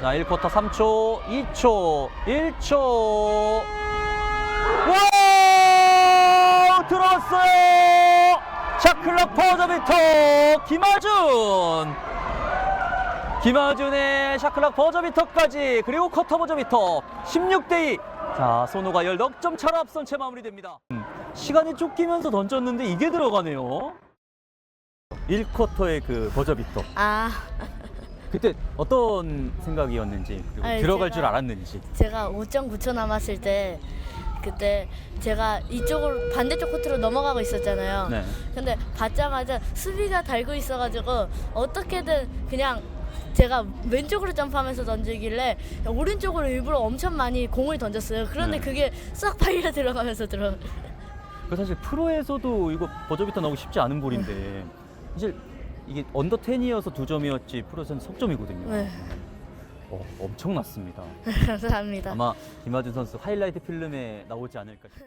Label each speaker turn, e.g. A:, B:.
A: 자, 1쿼터 3초, 2초, 1초. 와! 들어왔어요! 샤클락 버저비터 김하준! 김하준의 샤클락 버저 비터까지 그리고 커터 버저 비터 16대2 자 손호가 10점 차로 앞선 채 마무리됩니다 음, 시간이 쫓기면서 던졌는데 이게 들어가네요 1쿼터의 그 버저 비터
B: 아,
A: 그때 어떤 생각이었는지 그리고
B: 아니,
A: 들어갈
B: 제가-
A: 줄 알았는지
B: 제가 5.9초 남았을 때 그때 제가 이쪽으로 반대쪽 코트로 넘어가고 있었잖아요.
A: 네.
B: 근데 받자마자 수비가 달고 있어가지고 어떻게든 그냥 제가 왼쪽으로 점프하면서 던지길래 오른쪽으로 일부러 엄청 많이 공을 던졌어요. 그런데
A: 네.
B: 그게 싹 파이려 들어가면서 들어.
A: 그 사실 프로에서도 이거 버저비터 나오기 쉽지 않은 볼인데 사실 이게 언더 10이어서 두 점이었지 프로에서는 석점이거든요.
B: 네,
A: 어, 엄청났습니다.
B: 감사합니다.
A: 아마 김하준 선수 하이라이트 필름에 나오지 않을까 싶